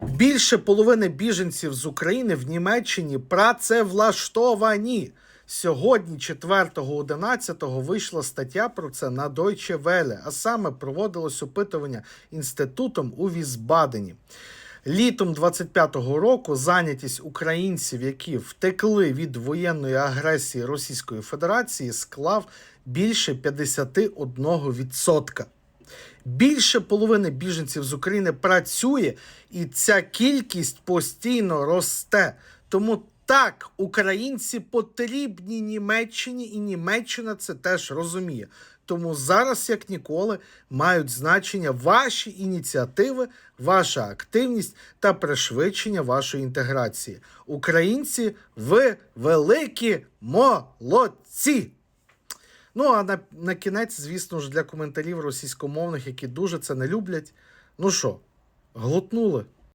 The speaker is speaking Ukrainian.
Більше половини біженців з України в Німеччині працевлаштовані. Сьогодні, 4.11, вийшла стаття про це на Deutsche Welle, а саме проводилось опитування інститутом у Візбадені. Літом 25-го року зайнятість українців, які втекли від воєнної агресії Російської Федерації, склав більше 51%. Більше половини біженців з України працює, і ця кількість постійно росте. Тому так, українці потрібні Німеччині, і Німеччина це теж розуміє. Тому зараз, як ніколи, мають значення ваші ініціативи, ваша активність та пришвидшення вашої інтеграції. Українці, ви великі молодці! Ну а на, на кінець, звісно ж, для коментарів російськомовних, які дуже це не люблять. Ну що, глотнули?